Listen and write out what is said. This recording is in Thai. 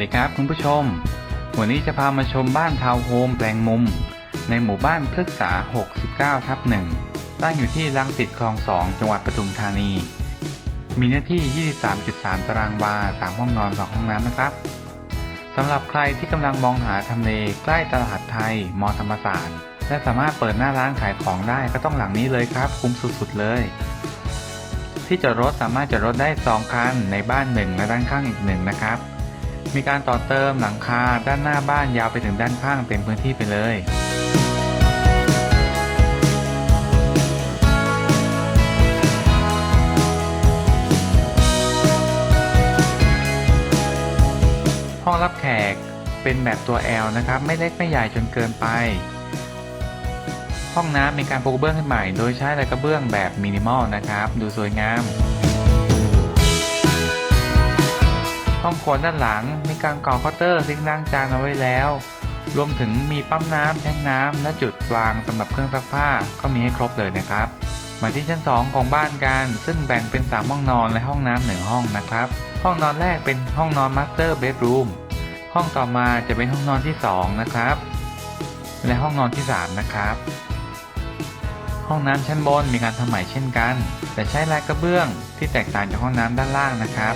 ดีครับคุณผู้ชม วันนี้จะพามาชมบ้านทาวน์โฮมแปลงมุม ในหมู่บ้านพฤกษา 69 ทับหนึ่งตั้งอยู่ที่รังสิตคลอง 2 จังหวัดปทุมธานี มีเนื้อที่ 23.3 ตารางวา 3 ห้องนอน 2 ห้องน้ำนะครับ สำหรับใครที่กำลังมองหาทำเลใกล้ตลาดไทย มอธรรมศาสตร์ และสามารถเปิดหน้าร้านขายของได้ก็ต้องหลังนี้เลยครับ คุ้มสุดๆเลยที่จอดรถสามารถจอดรถได้ 2 คัน ในบ้าน 1 และด้านข้างอีก 1 นะครับ มีการต่อเติมหลังคาด้านหน้าบ้านยาวไปถึงด้านข้างเต็มพื้นที่ไปเลยห้องรับแขกเป็นแบบตัว L นะครับ ไม่เล็กไม่ใหญ่จนเกินไป ห้องน้ำมีการปูกระเบื้องขึ้นใหม่ โดยใช้ลายกระเบื้องแบบมินิมอลนะครับ ดูสวยงาม องครัวด้านหลัง มีการก่อเคาน์เตอร์ซิงค์ล้างจานเอาไว้แล้ว รวมถึงมีปั๊มน้ำแทงน้ำและจุดวางสำหรับเครื่องซักผ้าก็มีให้ครบเลยนะครับ มาที่ชั้น 2 ของบ้านกัน ซึ่งแบ่งเป็น 3 ห้องนอนและห้องน้ำหนึ่งห้องนะครับ ห้องนอนแรกเป็นห้องนอนมาสเตอร์เบดรูมห้องต่อมาจะเป็นห้องนอนที่ 2 นะครับ และห้องนอนที่ 3 นะครับ ห้องน้ำชั้นบนมีการทำใหม่เช่นกัน แต่ใช้ลายกระเบื้องที่แตกต่างจากห้องน้ำด้านล่างนะครับ